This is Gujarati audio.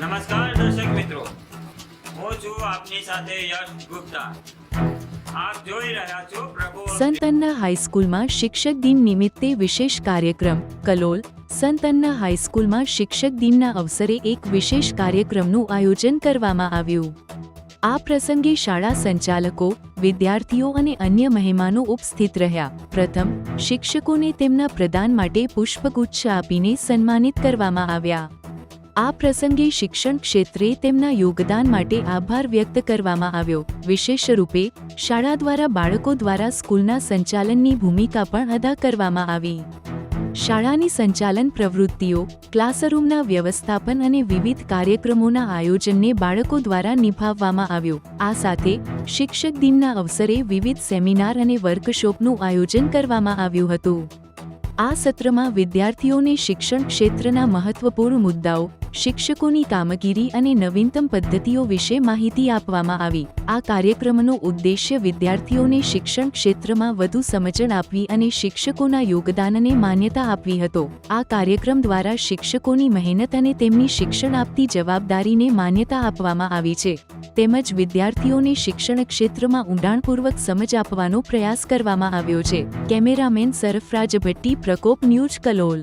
નમસ્કાર દર્શક મિત્રો. હું છું આપની સાથે યશ ગુપ્તા. આપ જોઈ રહ્યા છો પ્રભુ સંત અન્ના હાઈસ્કૂલમાં શિક્ષક દિન નિમિત્તે વિશેષ કાર્યક્રમ, કલોલ. સંત અન્ના હાઈસ્કૂલમાં શિક્ષક દિનના અવસરે એક વિશેષ કાર્યક્રમનું આયોજન કરવામાં આવ્યું. આ પ્રસંગે શાળા સંચાલકો વિદ્યાર્થીઓ અને અન્ય મહેમાનો ઉપસ્થિત રહ્યા. પ્રથમ, શિક્ષકોને તેમના પ્રદાન માટે પુષ્પગુચ્છ આપીને સન્માનિત કરવામાં આવ્યા. આ પ્રસંગે શિક્ષણ ક્ષેત્રે તેમના યોગદાન માટે આભાર વ્યક્ત કરવામાં આવ્યો. વિશેષ રૂપે, શાળા દ્વારા બાળકો દ્વારા સ્કૂલના સંચાલનની ભૂમિકા પણ અદા કરવામાં આવી. શાળાની સંચાલન પ્રવૃત્તિઓ, ક્લાસરૂમના વ્યવસ્થાપન અને વિવિધ કાર્યક્રમોના આયોજનને બાળકો દ્વારા નિભાવવામાં આવ્યું. આ સાથે શિક્ષક દિનના અવસરે વિવિધ સેમિનાર અને વર્કશોપનું આયોજન કરવામાં આવ્યું હતું. આ સત્રમાં વિદ્યાર્થીઓને શિક્ષણ ક્ષેત્રના મહત્વપૂર્ણ મુદ્દાઓ, શિક્ષકોની કામગીરી અને નવીનતમ પદ્ધતિઓ વિશે માહિતી આપવામાં આવી. આ કાર્યક્રમનો ઉદ્દેશ્ય વિદ્યાર્થીઓને શિક્ષણ ક્ષેત્રમાં વધુ સમજણ આપવી અને શિક્ષકોના યોગદાનને માન્યતા આપવી હતો. આ કાર્યક્રમ દ્વારા શિક્ષકોની મહેનત અને તેમની શિક્ષણ આપતી જવાબદારીને માન્યતા આપવામાં આવી છે. તેમજ વિદ્યાર્થીઓને શિક્ષણ ક્ષેત્રમાં ઊંડાણપૂર્વક સમજ આપવાનો પ્રયાસ કરવામાં આવ્યો છે. Cameraman Sarfaraz Bhatti, Prakop news Kalol.